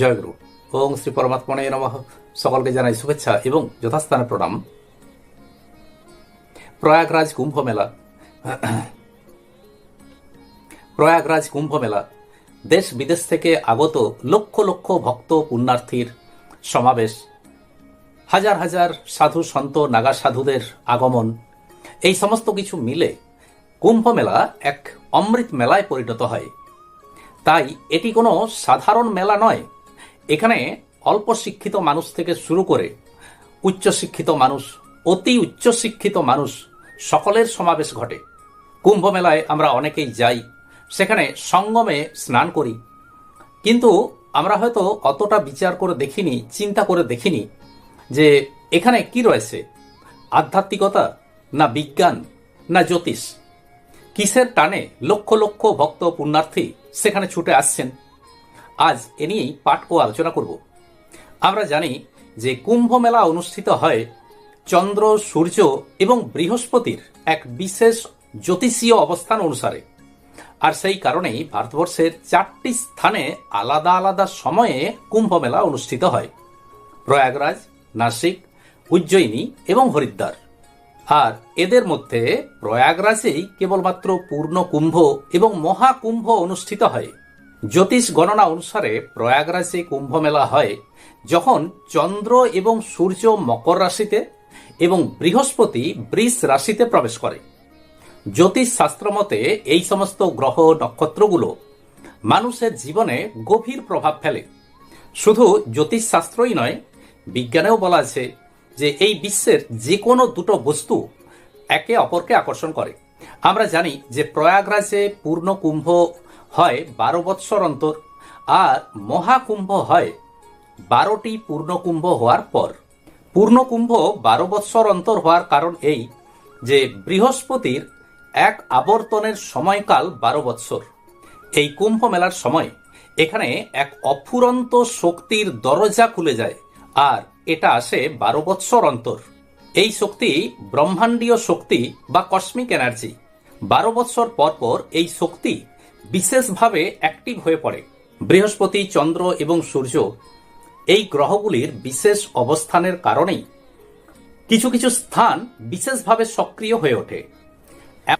জয়গুরু ওং শ্রী পরমাত্মনে নমঃ। সকলকে জানাই শুভেচ্ছা এবং যথাস্থানে প্রণাম। প্রয়াগরাজ কুম্ভ মেলা প্রয়াগরাজ কুম্ভ মেলা দেশ বিদেশ থেকে আগত লক্ষ লক্ষ ভক্ত পুণ্যার্থীর সমাবেশ। হাজার হাজার সাধু সন্ত নাগা সাধুদের আগমন। এই সমস্ত কিছু মিলে কুম্ভ মেলা এক অমৃত মেলায় পরিণত হয়। তাই এটি কোনো সাধারণ মেলা নয় এখানে অল্প শিক্ষিত মানুষ থেকে শুরু করে উচ্চশিক্ষিত মানুষ, অতি উচ্চশিক্ষিত মানুষ সকলের সমাবেশ ঘটে। কুম্ভ মেলায় আমরা অনেকেই যাই, সেখানে সঙ্গমে স্নান করি। কিন্তু আমরা হয়তো অতটা বিচার করে দেখিনি, চিন্তা করে দেখিনি যে এখানে কি রয়েছে? আধ্যাত্মিকতা না বিজ্ঞান না জ্যোতিষ? কিসের টানে লক্ষ লক্ষ ভক্ত পুণ্যার্থী সেখানে ছুটে আসছেন? আজ এ নিয়েই পাঠ ও আলোচনা করব। আমরা জানি যে কুম্ভ মেলা অনুষ্ঠিত হয় চন্দ্র, সূর্য এবং বৃহস্পতির এক বিশেষ জ্যোতিষীয় অবস্থান অনুসারে। আর সেই কারণেই ভারতবর্ষের চারটি স্থানে আলাদা আলাদা সময়ে কুম্ভ মেলা অনুষ্ঠিত হয়। প্রয়াগরাজ, নাসিক, উজ্জয়িনী এবং হরিদ্বার। আর এদের মধ্যে প্রয়াগরাজেই কেবলমাত্র পূর্ণ কুম্ভ এবং মহাকুম্ভ অনুষ্ঠিত হয়। জ্যোতিষ গণনা অনুসারে প্রয়াগরাজে কুম্ভ মেলা হয়, যখন চন্দ্র এবং সূর্য মকর রাশিতে এবং বৃহস্পতি বৃষ রাশিতে প্রবেশ করে। জ্যোতিষ শাস্ত্র মতে, এই সমস্ত গ্রহ নক্ষত্রগুলো মানুষের জীবনে গভীর প্রভাব ফেলে। শুধু জ্যোতিষ শাস্ত্রই নয়, বিজ্ঞানেও বলা আছে যে এই বিশ্বের যে কোনো দুটো বস্তু একে অপরকে আকর্ষণ করে। আমরা জানি যে প্রয়াগরাজে পূর্ণ কুম্ভ হয় বারো বৎসর অন্তর আর মহাকুম্ভ হয় বারোটি পূর্ণকুম্ভ হওয়ার পর। পূর্ণকুম্ভ বারো বৎসর অন্তর হওয়ার কারণ এই যে বৃহস্পতির এক আবর্তনের সময়কাল বারো বৎসর। এই কুম্ভ মেলার সময় এখানে এক অফুরন্ত শক্তির দরজা খুলে যায় আর এটা আসে বারো বৎসর অন্তর। এই শক্তি ব্রহ্মাণ্ডীয় শক্তি বা কসমিক এনার্জি বারো বৎসর পর পর এই শক্তি বিশেষভাবে অ্যাক্টিভ হয়ে পড়ে। বৃহস্পতি, চন্দ্র এবং সূর্য এই গ্রহগুলির বিশেষ অবস্থানের কারণেই কিছু কিছু স্থান বিশেষভাবে সক্রিয় হয়ে ওঠে।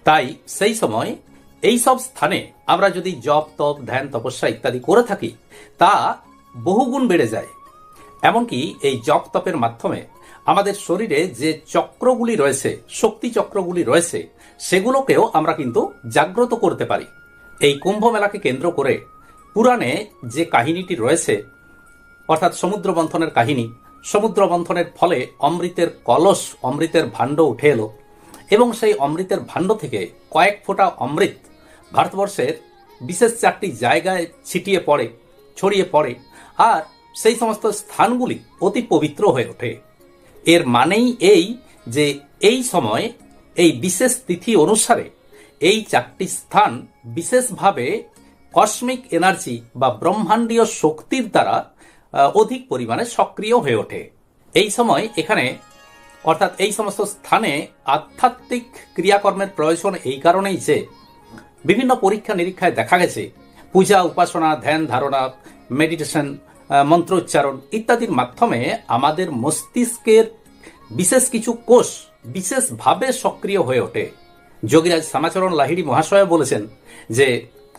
তাই সেই সময় এই সব স্থানে আমরা যদি জপ, তপ, ধ্যান, তপস্যা ইত্যাদি করে থাকি, তা বহুগুণ বেড়ে যায়। এমনকি এই জপ, তপের মাধ্যমে আমাদের শরীরে যে চক্রগুলি রয়েছে, শক্তি চক্রগুলি রয়েছে, সেগুলোকেও আমরা কিন্তু জাগ্রত করতে পারি। এই কুম্ভ মেলাকে কেন্দ্র করে পুরাণে যে কাহিনীটি রয়েছে, অর্থাৎ সমুদ্র মন্থনের কাহিনী, সমুদ্র মন্থনের ফলে অমৃতের কলস, অমৃতের ভাণ্ড উঠে এলো এবং সেই অমৃতের ভাণ্ড থেকে কয়েক ফোঁটা অমৃত ভারতবর্ষের বিশেষ চারটি জায়গায় ছিটিয়ে পড়ে, ছড়িয়ে পড়ে আর সেই সমস্ত স্থানগুলি অতি পবিত্র হয়ে ওঠে। এর মানেই এই যে এই সময় এই বিশেষ তিথি অনুসারে এই চারটি স্থান বিশেষভাবে কসমিক এনার্জি বা ব্রহ্মাণ্ডীয় শক্তির দ্বারা অধিক পরিমাণে সক্রিয় হয়ে ওঠে। এই সময় এখানে, অর্থাৎ এই সমস্ত স্থানে আধ্যাত্মিক ক্রিয়াকর্মের প্রয়োজন এই কারণেই যে বিভিন্ন পরীক্ষা নিরীক্ষায় দেখা গেছে, পূজা, উপাসনা, ধ্যান, ধারণা, মেডিটেশন মন্ত্র উচ্চারণ ইত্যাদির মাধ্যমে আমাদের মস্তিষ্কের বিশেষ কিছু কোষ বিশেষভাবে সক্রিয় হয়ে ওঠে। যোগীরাজ শ্যামাচরণ লাহিড়ি মহাশয় বলেছেন যে,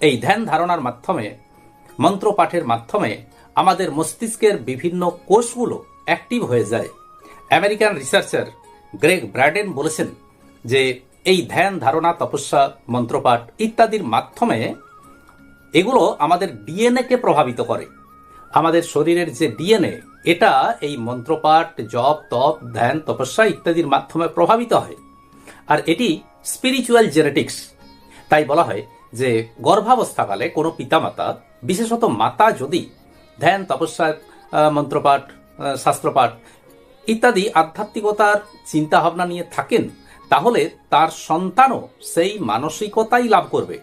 এই ধ্যান ধারণার মাধ্যমে মন্ত্র পাঠের মাধ্যমে আমাদের মস্তিষ্কের বিভিন্ন কোষগুলো অ্যাক্টিভ হয়ে যায়। আমেরিকান রিসার্চার গ্রেগ ব্র্যাডেন বলেছেন যে, এই ধ্যান ধারণা, তপস্যা, মন্ত্রপাঠ ইত্যাদির মাধ্যমে এগুলো আমাদের ডিএনএ কে প্রভাবিত করে। আমাদের শরীরের যে ডিএনএ এটা এই মন্ত্রপাঠ, জপ, তপ, ধ্যান, তপস্যা ইত্যাদির মাধ্যমে প্রভাবিত হয়। আর এটি স্পিরিচুয়াল জেনেটিক্স তাই বলা হয় যে, গর্ভাবস্থাকালে কোনো পিতামাতা, বিশেষত মাতা যদি ধ্যান, তপস্যা মন্ত্রপাঠ শাস্ত্রপাঠ ইত্যাদি আধ্যাত্মিকতার চিন্তা ভাবনা নিয়ে থাকেন, তাহলে তার সন্তানও সেই মানসিকতাই লাভ করবে।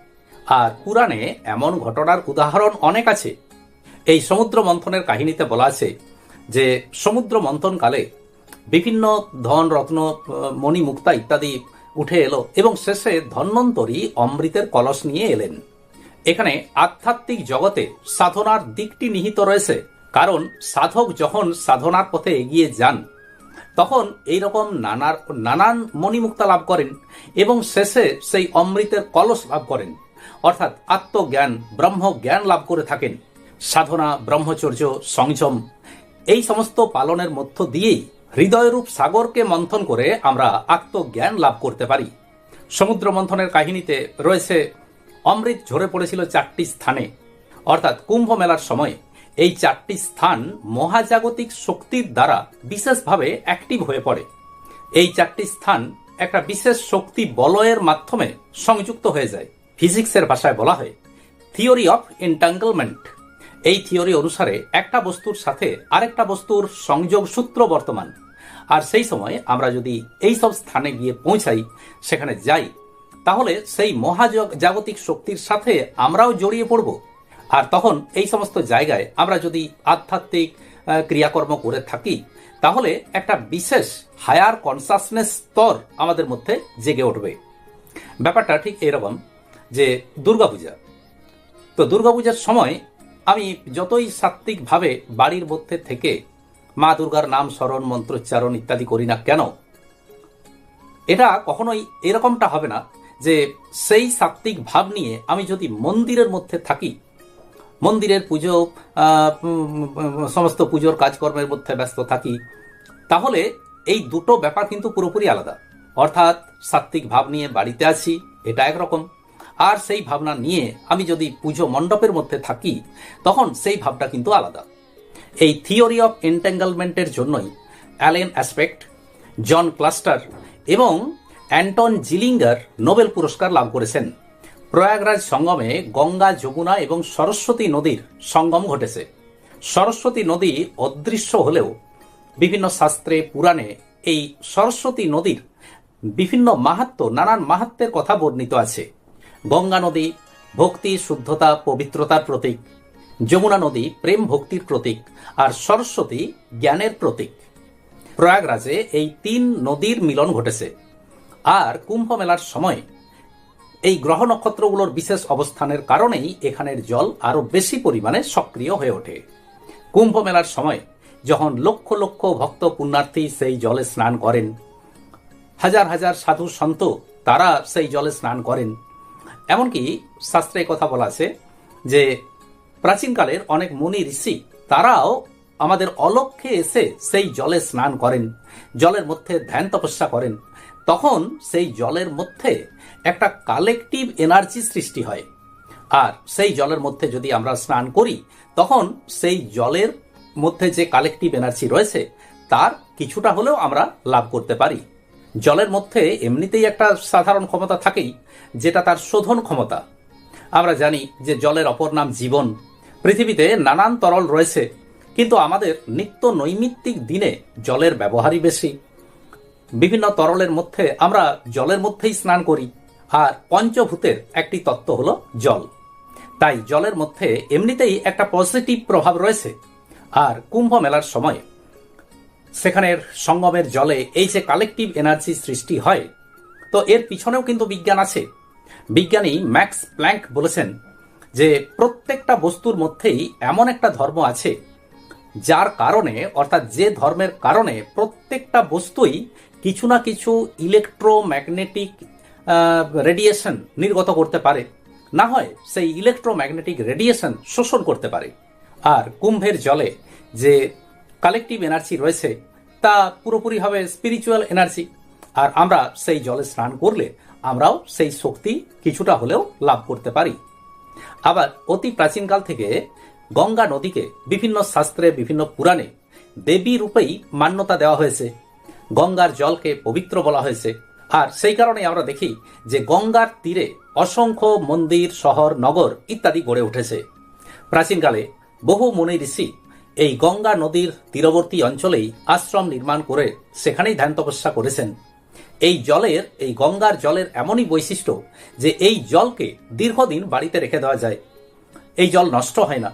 আর পুরাণে এমন ঘটনার উদাহরণ অনেক আছে। এই সমুদ্র মন্থনের কাহিনীতে বলা আছে যে, সমুদ্র মন্থনকালে বিভিন্ন ধন, রত্ন মণি মুক্তা ইত্যাদি উঠে এলো এবং শেষে ধন্বন্তরী অমৃতের কলস নিয়ে এলেন। এখানে আধ্যাত্মিক জগতে সাধনার দিকটি নিহিত রয়েছে, কারণ সাধক যখন সাধনার পথে এগিয়ে যান, তখন এই রকম নানার, নানান মণিমুক্তা লাভ করেন এবং শেষে সেই অমৃতের কলস লাভ করেন। অর্থাৎ আত্মজ্ঞান ব্রহ্ম জ্ঞান লাভ করে থাকেন। সাধনা, ব্রহ্মচর্য, সংযম, এই সমস্ত পালনের মধ্য দিয়েই হৃদয়রূপ সাগরকে মন্থন করে আমরা আত্মজ্ঞান লাভ করতে পারি। সমুদ্র মন্থনের কাহিনীতে রয়েছে, অমৃত ঝরে পড়েছিল চারটি স্থানে। অর্থাৎ কুম্ভ মেলার সময় এই চারটি স্থান মহাজাগতিক শক্তির দ্বারা বিশেষভাবে অ্যাক্টিভ হয়ে পড়ে। এই চারটি স্থান একটা বিশেষ শক্তি বলয়ের মাধ্যমে সংযুক্ত হয়ে যায়। ফিজিক্সের ভাষায় বলা হয় থিওরি অফ এন্টাঙ্গলমেন্ট এই থিওরি অনুসারে একটা বস্তুর সাথে আরেকটা বস্তুর সংযোগ সূত্র বর্তমান। আর সেই সময় আমরা যদি এই সব স্থানে গিয়ে পৌঁছাই, সেখানে যাই, তাহলে সেই মহাজগ জাগতিক শক্তির সাথে আমরাও জড়িয়ে পড়ব। আর তখন এই সমস্ত জায়গায় আমরা যদি আধ্যাত্মিক ক্রিয়াকর্ম করে থাকি, তাহলে একটা বিশেষ হায়ার কনসাসনেস স্তর আমাদের মধ্যে জেগে উঠবে। ব্যাপারটা ঠিক এরকম যে দুর্গাপূজা। তো দুর্গাপূজার সময় আমি যতই সাত্ত্বিকভাবে বাড়ির মধ্যে থেকে মা দুর্গার নাম স্মরণ, মন্ত্রোচ্চারণ ইত্যাদি করি না কেন? এটা কখনোই এরকমটা হবে না যে সেই সাত্ত্বিক ভাব নিয়ে আমি যদি মন্দিরের মধ্যে থাকি, মন্দিরের পুজো সমস্ত পুজোর কাজকর্মের মধ্যে ব্যস্ত থাকি, তাহলে এই দুটো ব্যাপার কিন্তু পুরোপুরি আলাদা। অর্থাৎ সাত্ত্বিক ভাব নিয়ে বাড়িতে আছি, এটা একরকম। আর সেই ভাবনা নিয়ে আমি যদি পুজো মণ্ডপের মধ্যে থাকি, তখন সেই ভাবটা কিন্তু আলাদা। এই থিওরি অফ এন্ট্যাঙ্গলমেন্টের জন্যই অ্যালেন অ্যাসপেক্ট, জন ক্লাস্টার এবং অ্যান্টন জিলিঙ্গার নোবেল পুরস্কার লাভ করেছেন। প্রয়াগরাজ সঙ্গমে গঙ্গা, যমুনা এবং সরস্বতী নদীর সঙ্গম ঘটেছে। সরস্বতী নদী অদৃশ্য হলেও বিভিন্ন শাস্ত্রে, পুরাণে এই সরস্বতী নদীর বিভিন্ন মাহাত্ম, নানান মাহাত্মের কথা বর্ণিত আছে। গঙ্গা নদী ভক্তি, শুদ্ধতা, পবিত্রতার প্রতীক। যমুনা নদী প্রেম ভক্তির প্রতীক আর সরস্বতী জ্ঞানের প্রতীক। প্রয়াগরাজে এই তিন নদীর মিলন ঘটেছে। আর কুম্ভ মেলার সময় এই গ্রহ নক্ষত্রগুলোর বিশেষ অবস্থানের কারণেই এখানের জল আরও বেশি পরিমাণে সক্রিয় হয়ে ওঠে। কুম্ভ মেলার সময় যখন লক্ষ লক্ষ ভক্ত পুণ্যার্থী সেই জলে স্নান করেন, হাজার হাজার সাধু সন্ত তারা সেই জলে স্নান করেন। এমনকি শাস্ত্রে কথা বলা আছে যে প্রাচীনকালের অনেক মুনি ঋষি, তারাও আমাদের অলক্ষ্যে এসে সেই জলে স্নান করেন, জলের মধ্যে ধ্যান তপস্যা করেন। তখন সেই জলের মধ্যে একটা কালেকটিভ এনার্জি সৃষ্টি হয়। আর সেই জলের মধ্যে যদি আমরা স্নান করি, তখন সেই জলের মধ্যে যে কালেকটিভ এনার্জি রয়েছে, তার কিছুটা হলেও আমরা লাভ করতে পারি। জলের মধ্যে এমনিতেই একটা সাধারণ ক্ষমতা থাকেই, যেটা তার শোধন ক্ষমতা। আমরা জানি যে জলের অপর নাম জীবন। পৃথিবীতে নানান তরল রয়েছে, কিন্তু আমাদের নিত্য নৈমিত্তিক দিনে জলের ব্যবহারই বেশি। বিভিন্ন তরলের মধ্যে আমরা জলের মধ্যেই স্নান করি, আর পঞ্চভূতের একটি তত্ত্ব হলো জল। তাই জলের মধ্যে এমনিতেই একটা পজিটিভ প্রভাব রয়েছে, আর কুম্ভ মেলার সময় সেখানের সঙ্গমের জলে এই যে কালেকটিভ এনার্জি সৃষ্টি হয়, তো এর পিছনেও কিন্তু বিজ্ঞান আছে। বিজ্ঞানী ম্যাক্স প্ল্যাঙ্ক বলেছেন যে প্রত্যেকটা বস্তুর মধ্যেই এমন একটা ধর্ম আছে, যার কারণে, অর্থাৎ যে ধর্মের কারণে প্রত্যেকটা বস্তুই কিছু না কিছু ইলেকট্রোম্যাগনেটিক রেডিয়েশন নির্গত করতে পারে। না হয় সেই ইলেকট্রোম্যাগনেটিক রেডিয়েশন শোষণ করতে পারে। আর কুম্ভের জলে যে কালেকটিভ এনার্জি রয়েছে, তা পুরোপুরি হবে স্পিরিচুয়াল এনার্জি আর আমরা সেই জলে স্নান করলে আমরাও সেই শক্তি কিছুটা হলেও লাভ করতে পারি। আবার অতি প্রাচীনকাল থেকে গঙ্গা নদীকে বিভিন্ন শাস্ত্রে, বিভিন্ন পুরাণে দেবী রূপেই মান্যতা দেওয়া হয়েছে। গঙ্গার জলকে পবিত্র বলা হয়েছে। আর সেই কারণে আমরা দেখি যে গঙ্গার তীরে অসংখ্য মন্দির, শহর, নগর ইত্যাদি গড়ে উঠেছে। প্রাচীনকালে বহু মুনি ঋষি এই গঙ্গা নদীর তীরবর্তী অঞ্চলেই আশ্রম নির্মাণ করে সেখানেই ধ্যান তপস্যা করেছেন। এই জলের, এই গঙ্গার জলের এমনই বৈশিষ্ট্য যে এই জলকে দীর্ঘদিন বাড়িতে রেখে দেওয়া যায়। এই জল নষ্ট হয় না।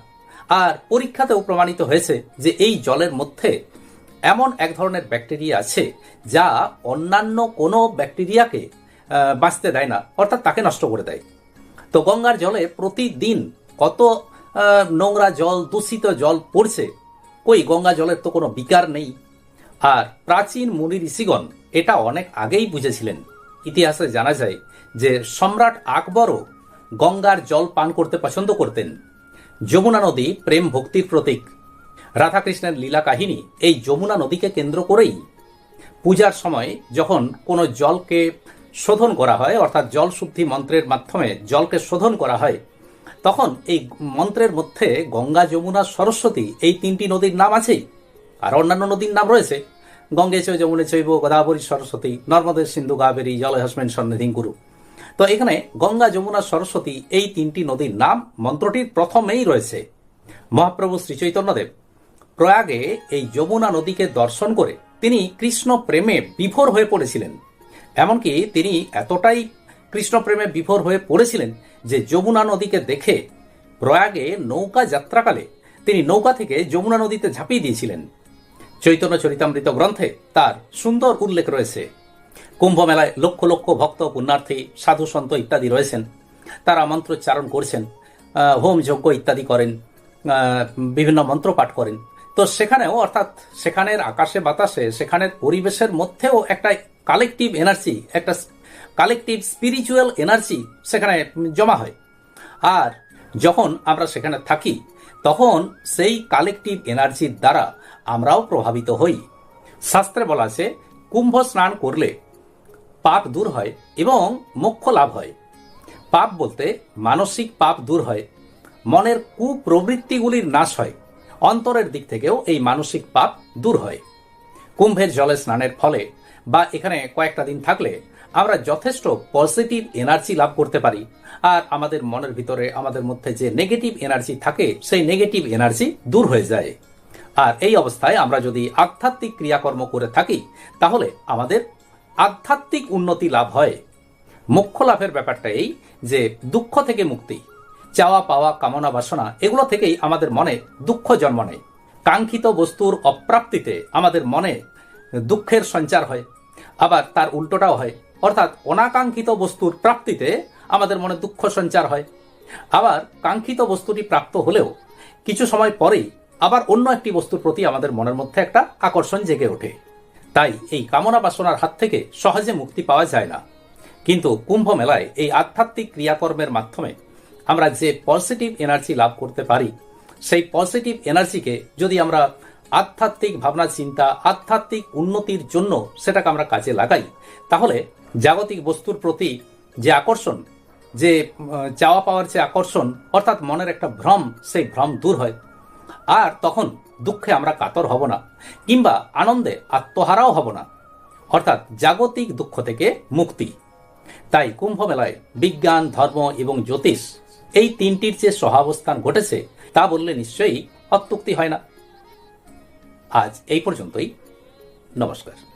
আর পরীক্ষাতেও প্রমাণিত হয়েছে যে এই জলের মধ্যে এমন এক ধরনের ব্যাকটেরিয়া আছে যা অন্যান্য কোনো ব্যাকটেরিয়াকে বাঁচতে দেয় না, অর্থাৎ তাকে নষ্ট করে দেয়। তো গঙ্গার জলে প্রতিদিন কত নোংরা জল, দূষিত জল পড়ছে, কই গঙ্গা জলের তো কোনো বিকার নেই। আর প্রাচীন মুনি ঋষিগণ এটা অনেক আগেই বুঝেছিলেন। ইতিহাসে জানা যায় যে সম্রাট আকবরও গঙ্গার জল পান করতে পছন্দ করতেন। যমুনা নদী প্রেম ভক্তির প্রতীক। রাধাকৃষ্ণের লীলা কাহিনী এই যমুনা নদীকে কেন্দ্র করেই পূজার সময় যখন কোনো জলকে শোধন করা হয়, অর্থাৎ জল শুদ্ধি মন্ত্রের মাধ্যমে জলকে শোধন করা হয়, তখন এই মন্ত্রের মধ্যে গঙ্গা, যমুনা, সরস্বতী এই তিনটি নদীর নাম আছেই। আর অন্যান্য নদীর নাম রয়েছে। গঙ্গে চৈ যমুনে চৈব, গোদাবরী সরস্বতী, নর্মদে সিন্ধু কাবেরী জলহস্মেন সন্নিধিং গুরু। তো এখানে গঙ্গা, যমুনা, সরস্বতী এই তিনটি নদীর নাম মন্ত্রটির প্রথমেই রয়েছে। মহাপ্রভু শ্রী চৈতন্যদেব প্রয়াগে এই যমুনা নদীকে দর্শন করে তিনি কৃষ্ণ প্রেমে বিভোর হয়ে পড়েছিলেন। এমনকি তিনি এতটাই কৃষ্ণ প্রেমে বিভোর হয়ে পড়েছিলেন যে যমুনা নদীকে দেখে প্রয়াগে নৌকা যাত্রাকালে তিনি নৌকা থেকে যমুনা নদীতে ঝাঁপিয়ে দিয়েছিলেন। চৈতন্য চরিতামৃত গ্রন্থে তার সুন্দর উল্লেখ রয়েছে। কুম্ভ মেলায় লক্ষ লক্ষ ভক্ত, পুণ্যার্থী, সাধু সন্ত ইত্যাদি রয়েছেন। তারা মন্ত্রোচ্চারণ করছেন হোম যজ্ঞ ইত্যাদি করেন বিভিন্ন মন্ত্র পাঠ করেন। তো সেখানেও, অর্থাৎ সেখানের আকাশে বাতাসে, সেখানের পরিবেশের মধ্যেও একটা কালেকটিভ এনার্জি একটা কালেকটিভ স্পিরিচুয়াল এনার্জি সেখানে জমা হয়। আর যখন আমরা সেখানে থাকি, তখন সেই কালেকটিভ এনার্জির দ্বারা আমরাও প্রভাবিত হই। শাস্ত্রে বলা আছে, কুম্ভ স্নান করলে পাপ দূর হয় এবং মোক্ষ লাভ হয়। পাপ বলতে মানসিক পাপ দূর হয়, মনের কুপ্রবৃত্তিগুলির নাশ হয়, অন্তরের দিক থেকেও এই মানসিক পাপ দূর হয়। কুম্ভের জলে স্নানের ফলে বা এখানে কয়েকটা দিন থাকলে আমরা যথেষ্ট পজিটিভ এনার্জি লাভ করতে পারি। আর আমাদের মনের ভিতরে, আমাদের মধ্যে যে নেগেটিভ এনার্জি থাকে, সেই নেগেটিভ এনার্জি দূর হয়ে যায়। আর এই অবস্থায় আমরা যদি আধ্যাত্মিক ক্রিয়াকর্ম করে থাকি, তাহলে আমাদের আধ্যাত্মিক উন্নতি লাভ হয়। মোক্ষ লাভের ব্যাপারটা এই যে দুঃখ থেকে মুক্তি, চাওয়া পাওয়া, কামনা বাসনা, এগুলো থেকেই আমাদের মনে দুঃখ জন্ম নেয়। কাঙ্ক্ষিত বস্তুর অপ্রাপ্তিতে আমাদের মনে দুঃখের সঞ্চার হয়, আবার তার উল্টোটাও হয়। অর্থাৎ অনাকাঙ্ক্ষিত বস্তুর প্রাপ্তিতে আমাদের মনে দুঃখ সঞ্চার হয়। আবার কাঙ্ক্ষিত বস্তুটি প্রাপ্ত হলেও কিছু সময় পরেই আবার অন্য একটি বস্তুর প্রতি আমাদের মনের মধ্যে একটা আকর্ষণ জেগে ওঠে। তাই এই কামনা বাসনার হাত থেকে সহজে মুক্তি পাওয়া যায় না। কিন্তু কুম্ভ মেলায় এই আধ্যাত্মিক ক্রিয়াকর্মের মাধ্যমে আমরা যে পজিটিভ এনার্জি লাভ করতে পারি, সেই পজিটিভ এনার্জিকে যদি আমরা আধ্যাত্মিক ভাবনা, চিন্তা, আধ্যাত্মিক উন্নতির জন্য সেটাকে আমরা কাজে লাগাই, তাহলে জাগতিক বস্তুর প্রতি যে আকর্ষণ, যে চাওয়া পাওয়ার যে আকর্ষণ, অর্থাৎ মনের একটা ভ্রম, সেই ভ্রম দূর হয়। আর তখন দুঃখে আমরা কাতর হব না, কিংবা আনন্দে আত্মহারাও হব না। অর্থাৎ জাগতিক দুঃখ থেকে মুক্তি। তাই কুম্ভ মেলায় বিজ্ঞান, ধর্ম এবং জ্যোতিষ এই তিনটির যে সহাবস্থান ঘটেছে, তা বললে নিশ্চয়ই অত্যুক্তি হয় না। আজ এই পর্যন্তই। নমস্কার।